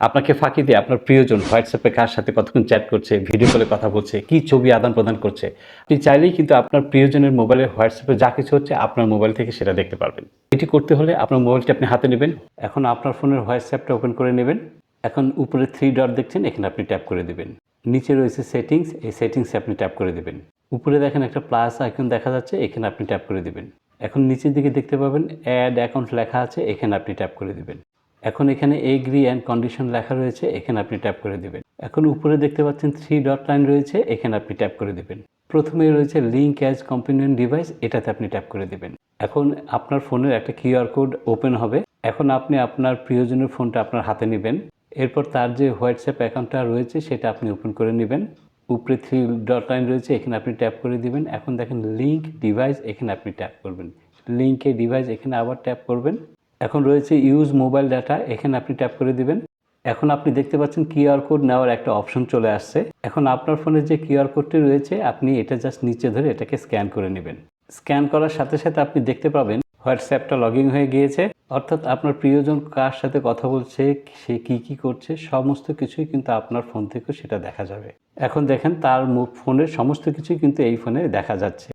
আপনাকে ফাঁকি দিয়ে আপনার প্রিয়জন হোয়াটসঅ্যাপে কার সাথে কতক্ষণ চ্যাট করছে ভিডিও কলে কথা বলছে, কি ছবি আদান প্রদান করছে, আপনি চাইলেই কিন্তু আপনার প্রিয়জনের মোবাইলে হোয়াটসঅ্যাপে যা কিছু হচ্ছে আপনার মোবাইল থেকে সেটা দেখতে পারবেন। এটি করতে হলে আপনার মোবাইলটি আপনি হাতে নেবেন। এখন আপনার ফোনের হোয়াটসঅ্যাপটা ওপেন করে নেবেন। এখন উপরে থ্রি ডট দেখছেন, এখানে আপনি ট্যাপ করে দেবেন। নিচে রয়েছে সেটিংস এই সেটিংসে আপনি ট্যাপ করে দেবেন। উপরে দেখেন একটা প্লাস আইকন দেখা যাচ্ছে, এখানে আপনি ট্যাপ করে দিবেন। এখন নিচের দিকে দেখতে পাবেন অ্যাড অ্যাকাউন্ট লেখা আছে, এখানে আপনি ট্যাপ করে দিবেন। এখন এখানে এগ্রি অ্যান্ড কন্ডিশন লেখা রয়েছে, এখানে আপনি ট্যাপ করে দিবেন। এখন উপরে দেখতে পাচ্ছেন থ্রি ডট লাইন রয়েছে, এখানে আপনি ট্যাপ করে দিবেন। প্রথমে রয়েছে লিঙ্ক অ্যাজ কম্পিনিয়ন ডিভাইস এটাতে আপনি ট্যাপ করে দিবেন। এখন আপনার ফোনের একটা কিউআর কোড ওপেন হবে। এখন আপনি আপনার প্রিয়জনের ফোনটা আপনার হাতে নেবেন। এরপর তার যে হোয়াটসঅ্যাপ অ্যাকাউন্টটা রয়েছে, সেটা আপনি ওপেন করে নেবেন। উপরে থ্রি ডট লাইন রয়েছে, এখানে আপনি ট্যাপ করে দিবেন। এখন দেখেন লিঙ্ক ডিভাইস এখানে আপনি ট্যাপ করবেন। লিঙ্কে ডিভাইস এখানে আবার ট্যাপ করবেন। এখন রয়েছে ইউজ মোবাইল ডাটা এখানে আপনি ট্যাপ করে দিবেন। এখন আপনি দেখতে পাচ্ছেন কিউআর কোড নেওয়ার একটা অপশন চলে আসছে। এখন আপনার ফোনে যে কিউআর কোডটি রয়েছে, আপনি এটা জাস্ট নিচে ধরে এটাকে স্ক্যান করে নেবেন। স্ক্যান করার সাথে সাথে আপনি দেখতে পাবেন হোয়াটসঅ্যাপটা লগ হয়ে গিয়েছে। অর্থাৎ আপনার প্রিয়জন কার সাথে কথা বলছে, সে কি কি করছে, সমস্ত কিছুই কিন্তু আপনার ফোন থেকেও সেটা দেখা যাবে। এখন দেখেন তার ফোনের সমস্ত কিছুই কিন্তু এই ফোনে দেখা যাচ্ছে।